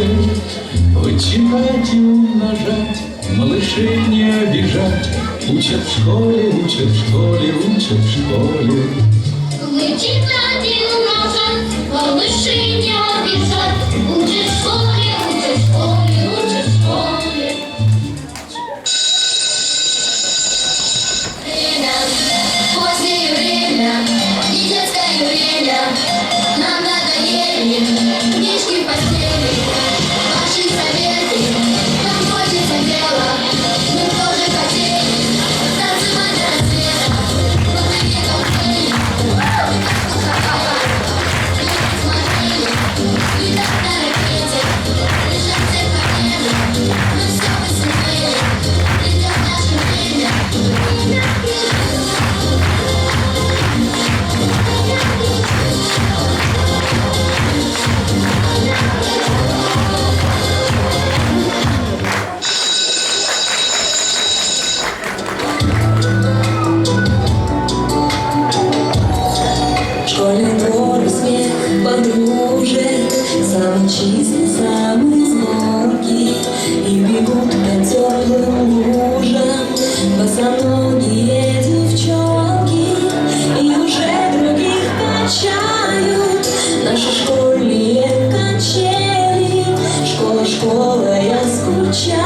школе Вычитать и умножать, малышей не обижать Учат в школе, учат в школе, учат в школе Вычитать и умножать, малышей Don't you?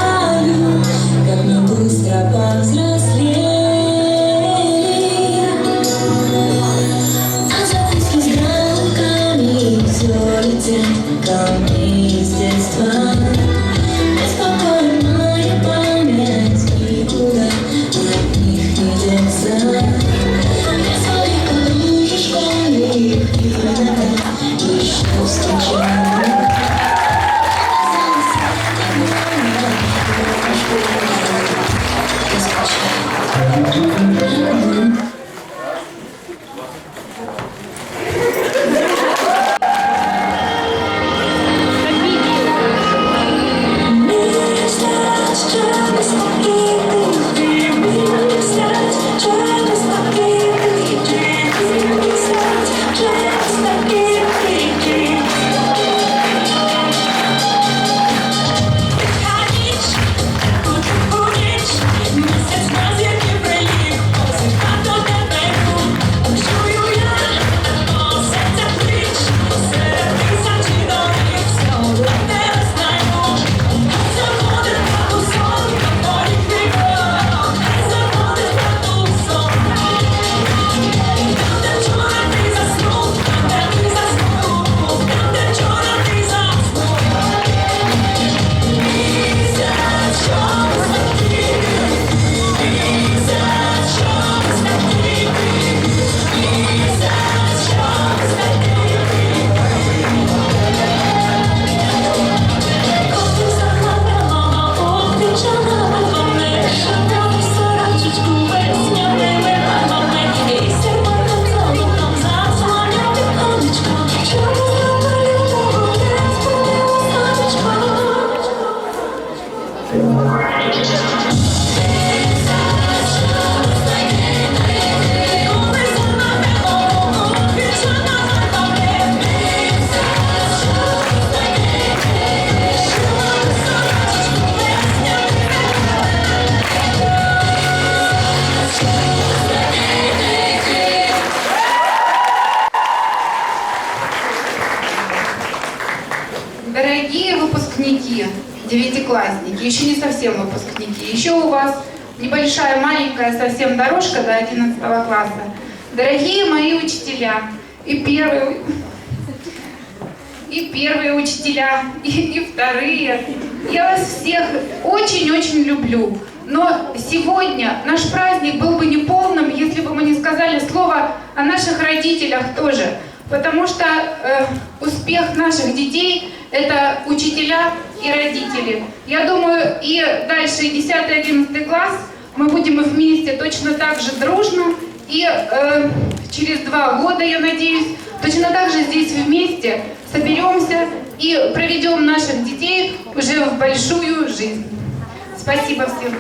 Выпускники, девятиклассники, еще не совсем выпускники, еще у вас небольшая, маленькая совсем дорожка до 11 класса. Дорогие мои учителя, и первые, и первые учителя, и, и вторые, я вас всех очень-очень люблю. Но сегодня наш праздник был бы неполным, если бы мы не сказали слово о наших родителях тоже. Потому что э, успех наших детей – это учителя и родители. Я думаю, и дальше, и 10-11 класс, мы будем вместе точно так же дружно. И э, через два года, я надеюсь, точно так же здесь вместе соберемся и проведем наших детей уже в большую жизнь. Спасибо всем.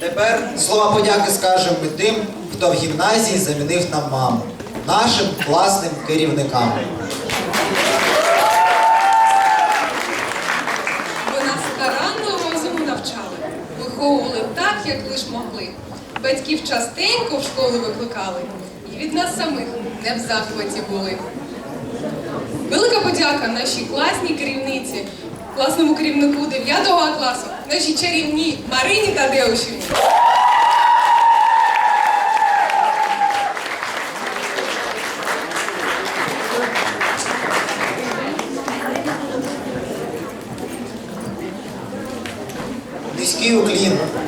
Тепер слова подяки скажемо тим, хто в гімназії замінив нам маму, нашим класним керівникам. Ви нас старанно розуму навчали, виховували так, як лиш могли. Батьків частенько в школу викликали, і від нас самих не в захваті були. Велика подяка нашій класній керівниці, класному керівнику 9 класу, нашій чарівній Марині Тадеушівні.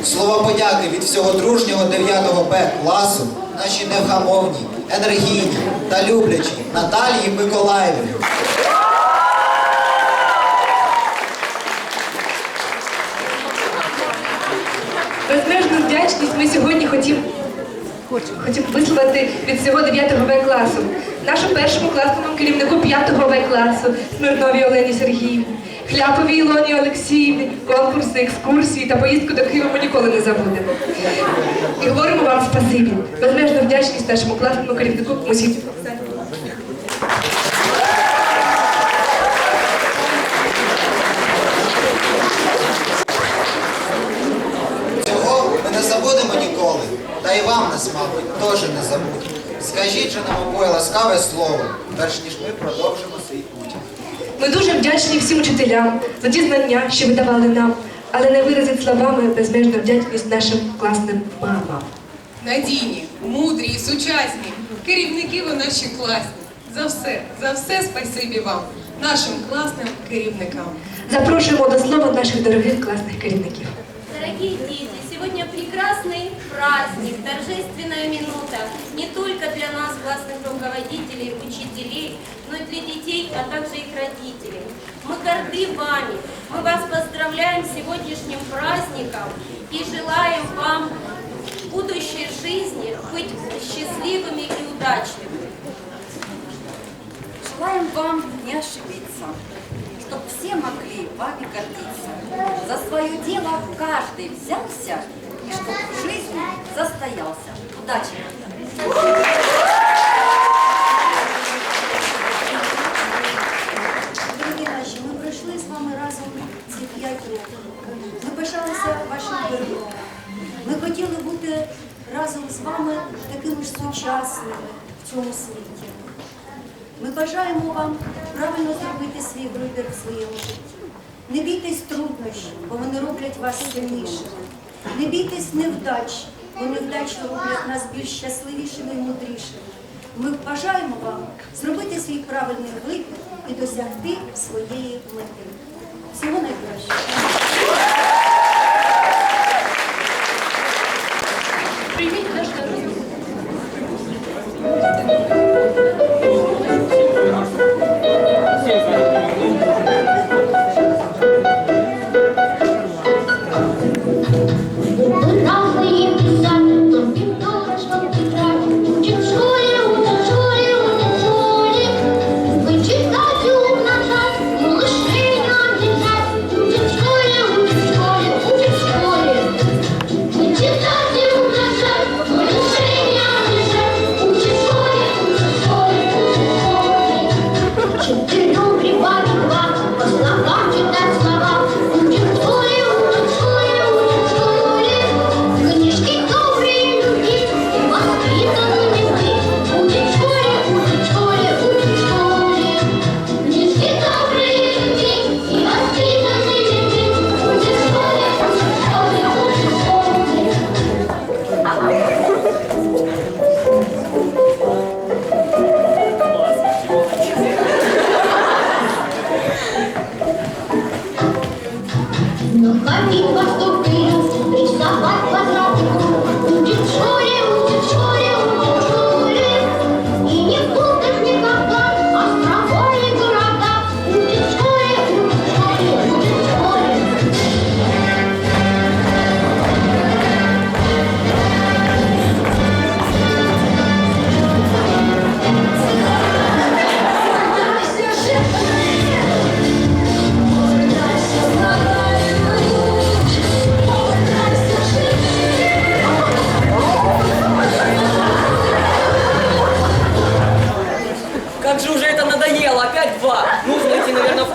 Слова подяки від всього дружнього 9 Б класу, нашій невгамовній, енергійній та люблячій Наталії Миколаївні. Безмежну вдячність ми сьогодні хотів, хотів висловити від всього 9 В класу, нашому першому класному керівнику 5 В класу Смирновій Олені Сергіївні, Хляповій Ілоні Олексіївні, конкурси, екскурсії та поїздку до Києва ми ніколи не забудемо. І говоримо вам спасибі. Безмежну вдячність нашому класному керівнику Мусі. Цього ми не забудемо ніколи, та й вам нас, мабуть, теж не забудемо. Скажіть же нам обоє ласкаве слово, перш ніж ми продовжимо свій путь. Ми дуже вдячні всім учителям за ті знання, що ви давали нам, але не виразить словами безмежну вдячність нашим класним мамам. Надійні, мудрі і сучасні, керівники ви наші класні. За все, за все спасибі вам, нашим класним керівникам. Запрошуємо до слова наших дорогих класних керівників. Дорогие дети, сегодня прекрасный праздник, торжественная минута не только для нас, классных руководителей, учителей, но и для детей, а также их родителей. Мы горды вами, мы вас поздравляем с сегодняшним праздником и желаем вам в будущей жизни быть счастливыми и удачливыми. Желаем вам не ошибиться, чтобы все могли вами гордиться. За свое дело каждый взялся, и чтобы в жизни застоялся. Удачи! Вас сильнішими. Не бійтесь невдач, бо невдачі роблять нас більш щасливішими і мудрішими. Ми бажаємо вам зробити свій правильний вибір і досягти своєї мети. Всього найкращого.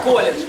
Коледж.